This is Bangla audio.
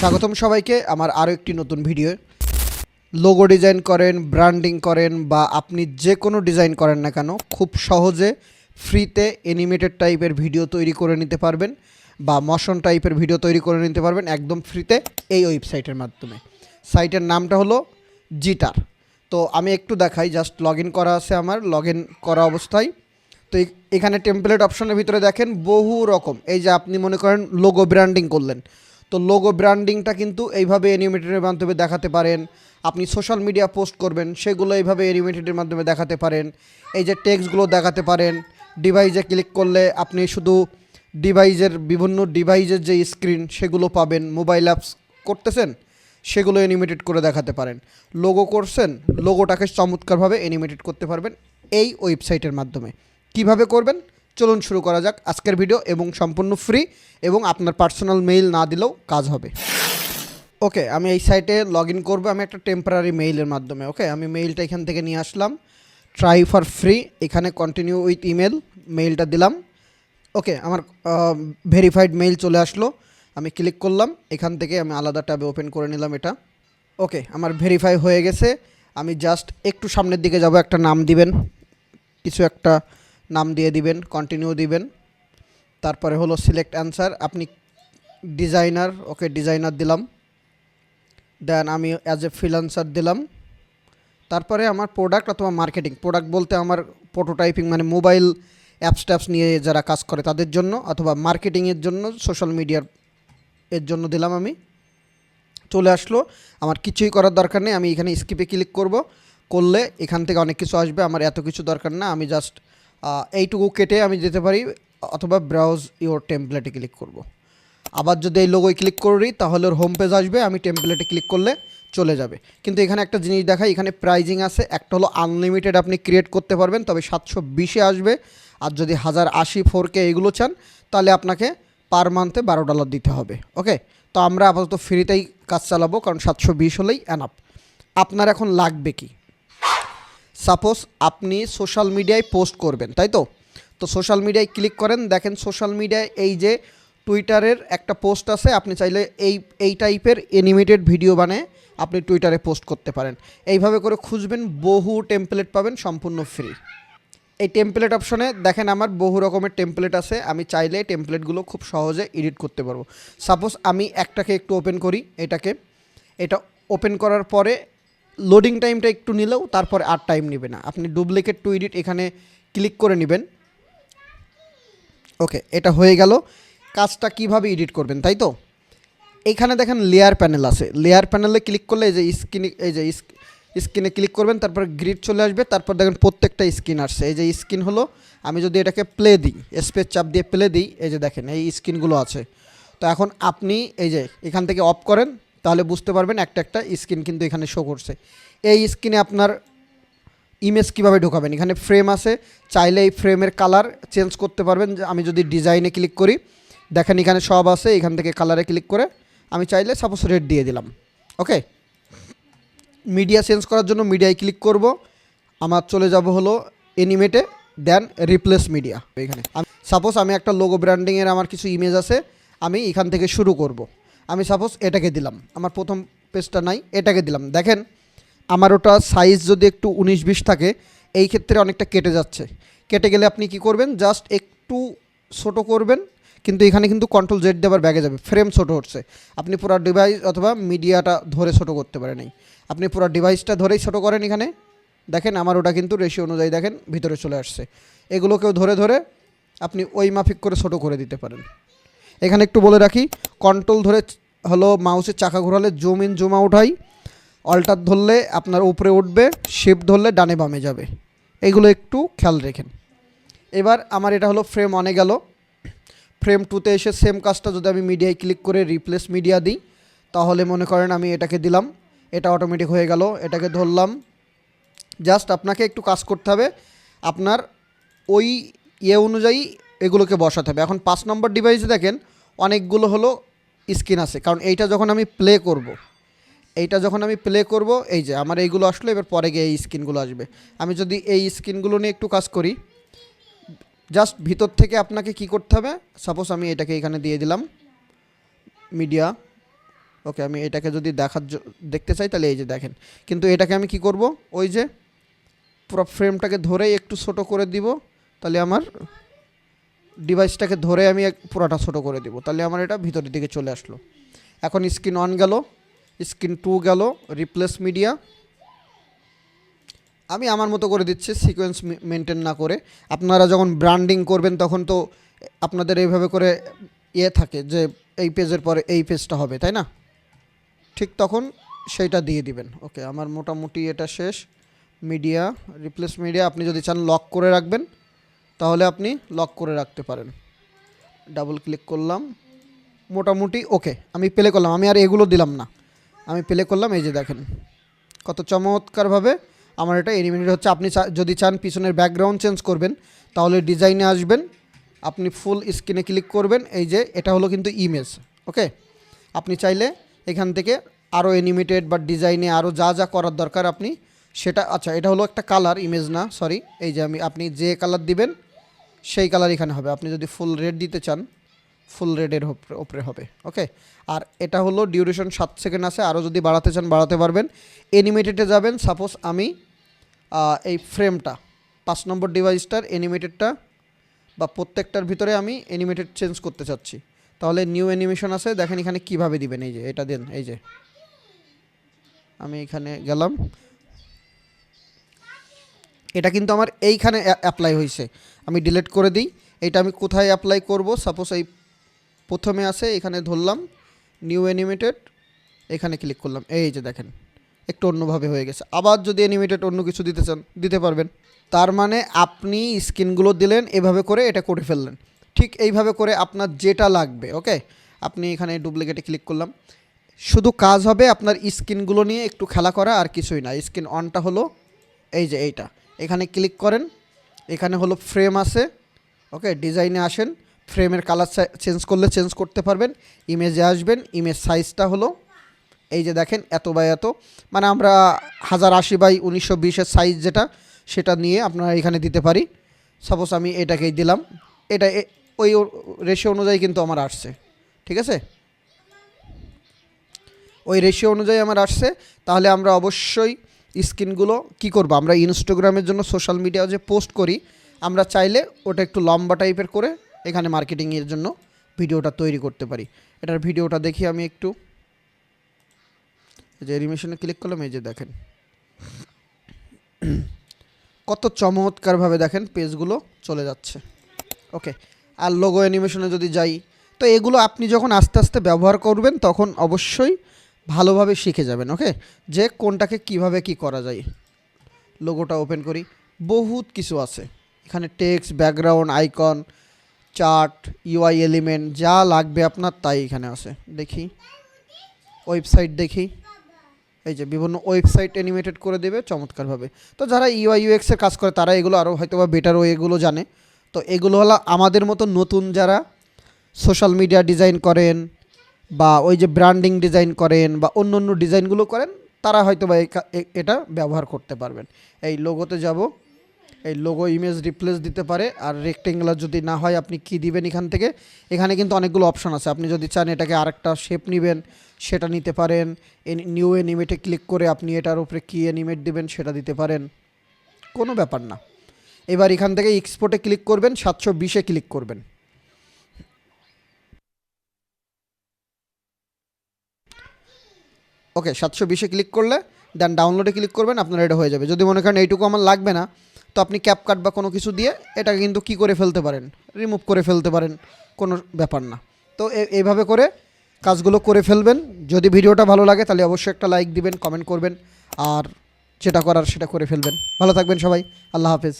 স্বাগতম সবাইকে আমার আরও একটি নতুন ভিডিও লোগো ডিজাইন করেন, ব্র্যান্ডিং করেন বা আপনি যে কোনো ডিজাইন করেন না কেন, খুব সহজে ফ্রিতে অ্যানিমেটেড টাইপের ভিডিও তৈরি করে নিতে পারবেন বা মশন টাইপের ভিডিও তৈরি করে নিতে পারবেন একদম ফ্রিতে এই ওয়েবসাইটের মাধ্যমে। সাইটের নামটা হলো জিটার। তো আমি একটু দেখাই জাস্ট লগ করা আছে আমার লগ করা অবস্থায়। তো এখানে টেমপ্লেট অপশনের ভিতরে দেখেন বহু রকম। এই যে আপনি মনে করেন লোগো ব্র্যান্ডিং করলেন। তো লোগো ব্র্যান্ডিংটা কিন্তু এইভাবে অ্যানিমেটেডের মাধ্যমে দেখাতে পারেন। আপনি সোশ্যাল মিডিয়া পোস্ট করবেন, সেগুলো এইভাবে অ্যানিমেটেডের মাধ্যমে দেখাতে পারেন। এই যে টেক্সটগুলো দেখাতে পারেন ডিভাইসে ক্লিক করলে আপনি শুধু ডিভাইসের বিভিন্ন ডিভাইসের যে স্ক্রিন সেগুলো পাবেন। মোবাইল অ্যাপস করতেছেন, সেগুলো অ্যানিমেটেড করে দেখাতে পারেন। লোগো করছেন লোগোটাকে চমৎকারভাবে অ্যানিমেটেড করতে পারবেন এই ওয়েবসাইটের মাধ্যমে। কীভাবে করবেন? চলুন শুরু করা যাক আজকের ভিডিও এবং সম্পূর্ণ ফ্রি এবং আপনার পার্সোনাল মেইল না দিলেও কাজ হবে। ওকে আমি এই সাইটে লগ ইন করব। আমি একটা টেম্পোরারি মেইলের মাধ্যমে ওকে আমি মেইলটা এখান থেকে নিয়ে আসলাম। ট্রাই ফর ফ্রি এখানে কন্টিনিউ উইথ ইমেল মেইলটা দিলাম। ওকে আমার ভেরিফাইড মেইল চলে আসলো। আমি ক্লিক করলাম, এখান থেকে আমি আলাদা ট্যাবে ওপেন করে নিলাম এটা। ওকে আমার ভেরিফাই হয়ে গেছে। আমি জাস্ট একটু সামনের দিকে যাব, একটা নাম দিবেন। কিছু একটা নাম দিয়ে দিবেন কন্টিনিউ দিবেন। তারপরে হলো সিলেক্ট অ্যান্সার আপনি ডিজাইনার ওকে ডিজাইনার দিলাম। দেন আমি অ্যাজ এ ফ্রিলান্সার দিলাম। তারপরে আমার প্রোডাক্ট অথবা মার্কেটিং প্রোডাক্ট বলতে আমার প্রোটোটাইপিং মানে মোবাইল অ্যাপস ট্যাপস নিয়ে যারা কাজ করে তাদের জন্য অথবা মার্কেটিংয়ের জন্য সোশ্যাল মিডিয়ার এর জন্য দিলাম আমি। চলে আসলো, আমার কিছুই করার দরকার নেই, আমি এখানে স্কিপে ক্লিক করব। করলে এখান থেকে অনেক কিছু আসবে, আমার এত কিছু দরকার না, আমি জাস্ট এইটুকু কেটে আমি যেতে পারি, অথবা ব্রাউজ ইওর টেমপ্লেটে ক্লিক করব। আবার যদি এই লোগোয় ক্লিক করি, তাহলে ওর হোম পেজ আসবে, আমি টেমপ্লেটে ক্লিক করলে চলে যাবে। কিন্তু এখানে একটা জিনিস দেখাই, এখানে প্রাইজিং আছে, একটা হলো আনলিমিটেড আপনি ক্রিয়েট করতে পারবেন, তবে সাতশো বিশে আসবে। আর যদি হাজার আশি ফোর কে এগুলো চান, তাহলে আপনাকে পার মান্থে বারো ডলার দিতে হবে ওকে তো আমরা আপাতত ফ্রিতেই কাজ চালাবো, কারণ সাতশো বিশ হলেই অ্যানাপ আপনার এখন লাগবে কি? সাপোজ আপনি সোশ্যাল মিডিয়ায় পোস্ট করবেন, তাই তো? তো সোশ্যাল মিডিয়ায় ক্লিক করেন, দেখেন সোশ্যাল মিডিয়ায় এই যে টুইটারের একটা পোস্ট আছে, আপনি চাইলে এই এই টাইপের অ্যানিমেটেড ভিডিও বানিয়ে আপনি টুইটারে পোস্ট করতে পারেন। এইভাবে করে খুঁজবেন, বহু টেমপ্লেট পাবেন, সম্পূর্ণ ফ্রি এই টেমপ্লেট অপশনে দেখেন আমার বহু রকমের টেমপ্লেট আছে, আমি চাইলে টেমপ্লেটগুলো খুব সহজে এডিট করতে পারব। সাপোজ আমি একটাকে একটু ওপেন করি, এটাকে। এটা ওপেন করার পরে লোডিং টাইমটা একটু নিলেও তারপরে আর টাইম নেবে না। আপনি ডুপ্লিকেট টু এডিট এখানে ক্লিক করে নেবেন। ওকে এটা হয়ে গেল। কাজটা কীভাবে এডিট করবেন, তাই তো? এখানে দেখেন লেয়ার প্যানেল আছে। লেয়ার প্যানেলে ক্লিক করলে এই যে স্ক্রিনে এই যে স্ক্রিনে ক্লিক করবেন, তারপর গ্রিড চলে আসবে। তারপর দেখেন প্রত্যেকটা স্ক্রিন আসছে। এই যে স্ক্রিন হলো, আমি যদি এটাকে প্লে দিই স্পেস চাপ দিয়ে প্লে দিই, এই যে দেখেন এই স্ক্রিনগুলো আছে। তো এখন আপনি এই যে এখান থেকে অফ করেন তাহলে বুঝতে পারবেন একটা একটা স্ক্রিন কিন্তু এখানে শো করছে। এই স্ক্রিনে আপনার ইমেজ কীভাবে ঢোকাবেন? এখানে ফ্রেম আছে, চাইলে এই ফ্রেমের কালার চেঞ্জ করতে পারবেন। আমি যদি ডিজাইনে ক্লিক করি, দেখেন এখানে সব আছে, এখান থেকে কালারে ক্লিক করে আমি চাইলে সাপোজ রেড দিয়ে দিলাম। ওকে মিডিয়া চেঞ্জ করার জন্য মিডিয়ায় ক্লিক করব। আমার চলে যাব হলো এনিমেটে দেন রিপ্লেস মিডিয়া এখানে সাপোজ আমি একটা লোগো ব্র্যান্ডিংয়ের আমার কিছু ইমেজ আছে, আমি এখান থেকে শুরু করব। আমি সাপোজ এটাকে দিলাম। আমার প্রথম পেজটা নাই, এটাকে দিলাম। দেখেন, আমার ওটা সাইজ যদি একটু উনিশ বিশ থাকে, এই ক্ষেত্রে অনেকটা কেটে যাচ্ছে। কেটে গেলে আপনি কি করবেন? জাস্ট একটু ছোট করবেন, কিন্তু এখানে কিন্তু কন্ট্রোল জেড দেবার ব্যাগে যাবে। ফ্রেম ছোট হচ্ছে। আপনি পুরো ডিভাইস অথবা মিডিয়াটা ধরে ছোট করতে পারেন এই। আপনি পুরো ডিভাইসটা ধরেই ছোট করেন এখানে। দেখেন, আমার ওটা কিন্তু রেশিও অনুযায়ী দেখেন, ভিতরে চলে আসছে। এগুলোকেও ধরে ধরে আপনি ওই মাফিক করে ছোট করে দিতে পারেন। এখানে একটু বলে রাখি কন্ট্রোল ধরে হলো মাউসের চাকা ঘোরালে জুম ইন জুম আউট হয় অল্টার ধরলে আপনার উপরে উঠবে শিফট ধরলে ডানে বামে যাবে। এগুলো একটু খেয়াল রেখেন। এবার আমার এটা হলো ফ্রেম অনে গেল। ফ্রেম টুতে এসে সেম কাজটা যদি আমি মিডিয়ায় ক্লিক করে রিপ্লেস মিডিয়া দিই, তাহলে মনে করেন আমি এটাকে দিলাম, এটা অটোমেটিক হয়ে গেল, এটাকে ধরলাম। জাস্ট আপনাকে একটু কাজ করতে হবে, আপনার ওই ইয়ে অনুযায়ী এগুলোকে বসাতে হবে। এখন পাঁচ নম্বর ডিভাইসে দেখেন অনেকগুলো হলো স্ক্রিন আছে। কারণ এইটা যখন আমি প্লে করব। এইটা যখন আমি প্লে করব, এই যে আমার এইগুলো আসলো, এবার পরে গিয়ে এই স্ক্রিনগুলো আসবে। আমি যদি এই স্ক্রিনগুলো নিয়ে একটু কাজ করি জাস্ট ভিতর থেকে আপনাকে কি করতে হবে? সাপোজ আমি এটাকে এখানে দিয়ে দিলাম মিডিয়া ওকে আমি এটাকে যদি দেখার দেখতে চাই, তাহলে এই যে দেখেন। কিন্তু এটাকে আমি কি করব? ওই যে পুরো ফ্রেমটাকে ধরেই একটু ছোট করে দিব, তাহলে আমার ডিভাইসটাকে ধরে আমি পুরোটা ছোট করে দিব। তাহলে আমার এটা ভিতরের দিকে চলে আসলো। এখন স্ক্রিন অন গেল, স্ক্রিন টু গেল রিপ্লেস মিডিয়া আমি আমার মতো করে দিচ্ছি সিকোয়েন্স মেনটেন না করে। আপনারা যখন ব্র্যান্ডিং করবেন, তখন তো আপনাদের এইভাবে করে ইয়ে থাকে যে, এই পেজের পরে এই পেজটা হবে, তাই না? ঠিক তখন সেইটা দিয়ে দিবেন। ওকে আমার মোটামুটি এটা শেষ। মিডিয়া রিপ্লেস মিডিয়া আপনি যদি চান লক করে রাখবেন। তাহলে আপনি লক করে রাখতে পারেন। ডাবল ক্লিক করলাম। মোটামুটি ওকে আমি প্লে করলাম। আমি আর এগুলো দিলাম না। আমি প্লে করলাম, এই যে দেখেন। কত চমৎকারভাবে আমার এটা এনিমেটেড হচ্ছে। আপনি যদি চান পিছনের ব্যাকগ্রাউন্ড চেঞ্জ করবেন, তাহলে ডিজাইনে আসবেন। আপনি ফুল স্ক্রিনে ক্লিক করবেন। এই যে, এটা হলো কিন্তু ইমেজ ওকে আপনি চাইলে এখান থেকে আরও অ্যানিমেটেড বা ডিজাইনে আরও যা যা করার দরকার আপনি, সেটা আচ্ছা এটা হলো একটা কালার ইমেজ না সরি এই যে আমি আপনি যে কালার দিবেন সেই কালার এখানে হবে। আপনি যদি ফুল রেড দিতে চান ফুল রেডের ওপরে হবে ওকে আর এটা হলো ডিউরেশন সাত সেকেন্ড আছে। আরও যদি বাড়াতে চান, বাড়াতে পারবেন। এনিমেটেডে যাবেন। সাপোজ আমি এই ফ্রেমটা পাঁচ নম্বর ডিভাইসটার এনিমেটেডটা বা প্রত্যেকটার ভিতরে আমি এনিমেটেড চেঞ্জ করতে চাচ্ছি। তাহলে নিউ অ্যানিমেশন আছে। দেখেন এখানে কীভাবে দিবেন? এই যে, এটা দেন, এই যে। আমি এখানে গেলাম। এটা কিন্তু আমার এইখানে অ্যাপ্লাই হয়েছে আমি ডিলিট করে দিই। এটা আমি কোথায় অ্যাপ্লাই করব? সাপোজ এই প্রথমে আছে, এখানে ধরলাম নিউ অ্যানিমেটেড এখানে ক্লিক করলাম। এই যে দেখেন, একটু অন্যভাবে হয়ে গেছে। আবার যদি অ্যানিমেটেড অন্য কিছু দিতে চান, দিতে পারবেন। তার মানে আপনি স্ক্রিনগুলো দিলেন, এভাবে করে এটা করে ফেললেন। ঠিক এইভাবে করে আপনার যেটা লাগবে ওকে আপনি এখানে ডুপ্লিকেটে ক্লিক করলাম। শুধু কাজ হবে আপনার স্ক্রিনগুলো নিয়ে একটু খেলা করা, আর কিছুই না। স্ক্রিন অনটা হলো এই যে এইটা। এখানে ক্লিক করেন, এখানে হলো ফ্রেম আছে ওকে ডিজাইনে আসেন ফ্রেমের কালার চেঞ্জ করলে চেঞ্জ করতে পারবেন ইমেজে আসবেন ইমেজ সাইজটা হলো, এই যে দেখেন, এত বাই এত মানে আমরা হাজার আশি বাই উনিশশো বিশের সাইজ যেটা, সেটা নিয়ে আপনারা এখানে দিতে পারি। সাপোজ আমি এটাকেই দিলাম, এটা ওই রেশিও অনুযায়ী কিন্তু আমার আসছে, ঠিক আছে? ওই রেশিও অনুযায়ী আমার আসছে, তাহলে আমরা অবশ্যই স্ক্রিনগুলো কি করব? আমরা ইনস্টাগ্রামের জন্য সোশ্যাল মিডিয়া যে পোস্ট করি, আমরা চাইলে ওটা একটু লম্বা টাইপের করে এখানে মার্কেটিংয়ের জন্য ভিডিওটা তৈরি করতে পারি। এটার ভিডিওটা দেখি আমি একটু। যে অ্যানিমেশনে ক্লিক করলাম, এই যে দেখেন। কত চমৎকারভাবে দেখেন পেজগুলো চলে যাচ্ছে। ওকে আর লোগো অ্যানিমেশনে যদি যাই, তো এগুলো আপনি যখন আস্তে আস্তে ব্যবহার করবেন, তখন অবশ্যই ভালোভাবে শিখে যাবেন ওকে যে কোনটাকে কীভাবে কি করা যায়। লোগোটা ওপেন করি, বহুত কিছু আছে। এখানে text background icon chart UI element যা লাগবে আপনার তাই এখানে আছে। দেখি ওয়েবসাইট দেখি। এই যে বিভিন্ন ওয়েবসাইট অ্যানিমেটেড করে দেবে চমৎকারভাবে। তো যারা ইউআই ইউএক্সের কাজ করে, তারা এগুলো আরও হয়তো বা বেটার এগুলো জানে। তো এগুলো হলো আমাদের মতো নতুন যারা সোশ্যাল মিডিয়া ডিজাইন করেন বা ওই যে ব্র্যান্ডিং ডিজাইন করেন বা অন্য অন্য ডিজাইনগুলো করেন, তারা হয়তো বা এটা ব্যবহার করতে পারবেন। এই লোগোতে যাব, এই লোগো ইমেজ রিপ্লেস দিতে পারে, আর রেক্টেঙ্গুলার যদি না হয়, আপনি কি দিবেন এখান থেকে? এখানে কিন্তু অনেকগুলো অপশন আছে। আপনি যদি চান এটাকে আরেকটা শেপ নেবেন, সেটা নিতে পারেন। নিউ অ্যানিমেটে ক্লিক করে আপনি এটার উপরে কী অ্যানিমেট দিবেন, সেটা দিতে পারেন। কোনো ব্যাপার না। এবার এখান থেকে এক্সপোর্টে ক্লিক করবেন, সাতশো বিশে ক্লিক করবেন। ওকে সাতশো বিশে ক্লিক করলে দেন ডাউনলোডে ক্লিক করবেন, আপনার এটা হয়ে যাবে। যদি মনে করেন এইটুকু আমার লাগবে না, তো আপনি ক্যাপকাট বা কোনো কিছু দিয়ে এটাকে কিন্তু কি করে ফেলতে পারেন? রিমুভ করে ফেলতে পারেন, কোনো ব্যাপার না। তো এইভাবে করে কাজগুলো করে ফেলবেন। যদি ভিডিওটা ভালো লাগে, তাহলে অবশ্যই একটা লাইক দিবেন কমেন্ট করবেন, আর যেটা করার সেটা করে ফেলবেন। ভালো থাকবেন সবাই, আল্লাহ হাফেজ।